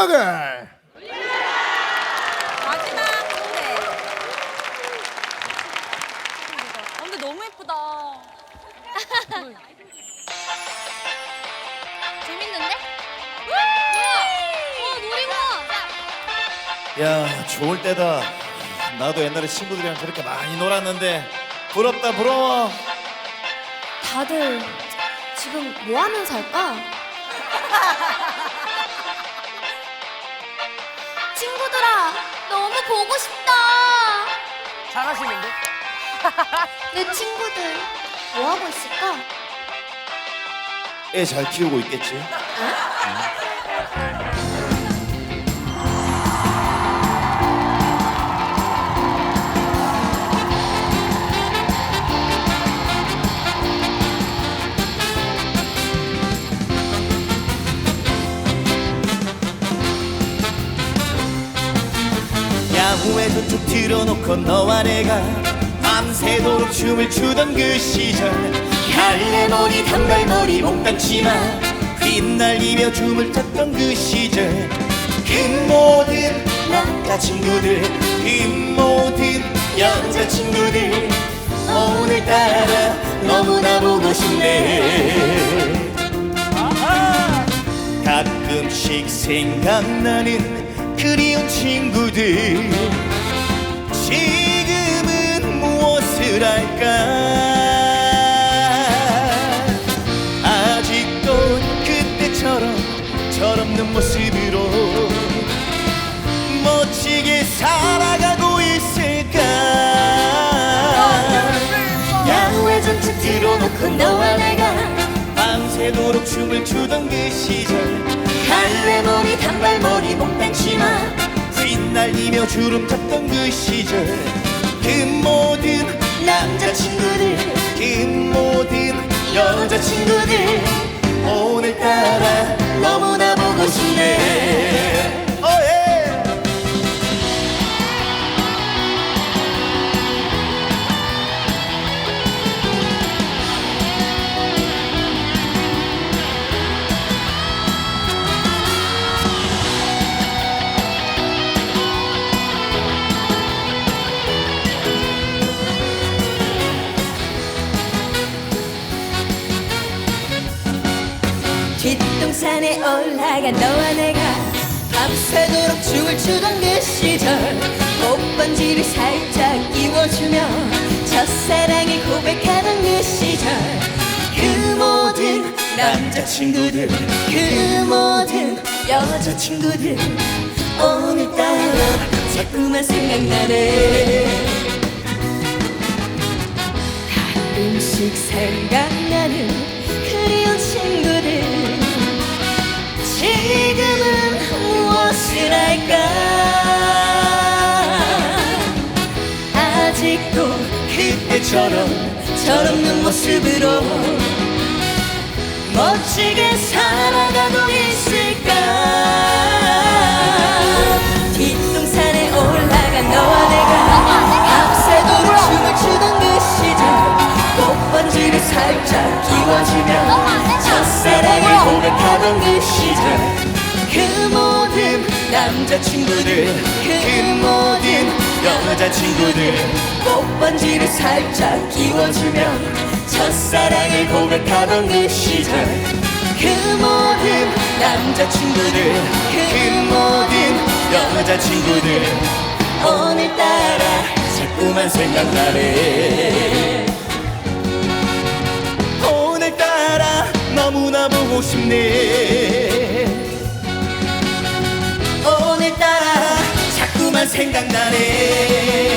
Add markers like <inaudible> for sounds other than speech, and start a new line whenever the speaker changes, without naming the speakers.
음악을
마지막 무대. 어, 근데 너무 예쁘다. <laughs>
재밌는데? 뭐야? 어 놀이공원.
야 좋을 때다 나도 옛날에 친구들이랑 저렇게 많이 놀았는데 부럽다 부러워
다들 지금 뭐 하면서 할까? <laughs> 친구들아, 너무 보고 싶다.
잘하시는데? <laughs>
내 친구들 뭐 하고 있을까?
애 잘 키우고 있겠지 야 쭉 틀어놓고 너와 내가 밤새도록 춤을 추던 그 시절. 갈래머리 단발머리 몽땅치마 휘날리며 춤을 췄던 그 시절. 그 모든 남자 친구들 그 모든 여자 친구들 오늘따라 너무나 보고 싶네. 가끔씩 생각나는 그리운 친구들 할까? 아직도 그때처럼 철없는 모습으로 멋지게 살아가고 있을까? 야후회 전체 틀어놓고 너와 내가 밤새도록 춤을 추던 그 시절. 갈래머리 단발머리 몽땅 치마. 휘날리며 주름 탔던 그 시절. 그 모든 남자친구들. 그 모든 여자친구들. 오늘따라 너무나 보고 싶네
산에 올라가 너와 내가 밤새도록 춤을 추던 그 시절 꽃반지를 살짝 끼워주며 첫사랑을 고백하던 그 시절 그 모든
남자친구들
그 모든 여자친구들 오늘따라 자꾸만 생각나네. 가끔씩 생각나는
처럼
철없는 모습으로 멋지게 살아가고 있을까? 뒷동산에 올라간 너와 내가 밤새도록 춤을 추던 그 시절 꽃반지를 살짝 끼워주며 첫사랑을 고백하던 그 시절 그 모든 남자친구들 그 모든
여자친구들.
꽃반지를 살짝 끼워주며 첫사랑을 고백하던 그 시절. 그 모든 남자친구들
그 모든 여자친구들.
오늘따라
자꾸만 생각나네. 오늘따라 너무나 보고 싶네 생각나네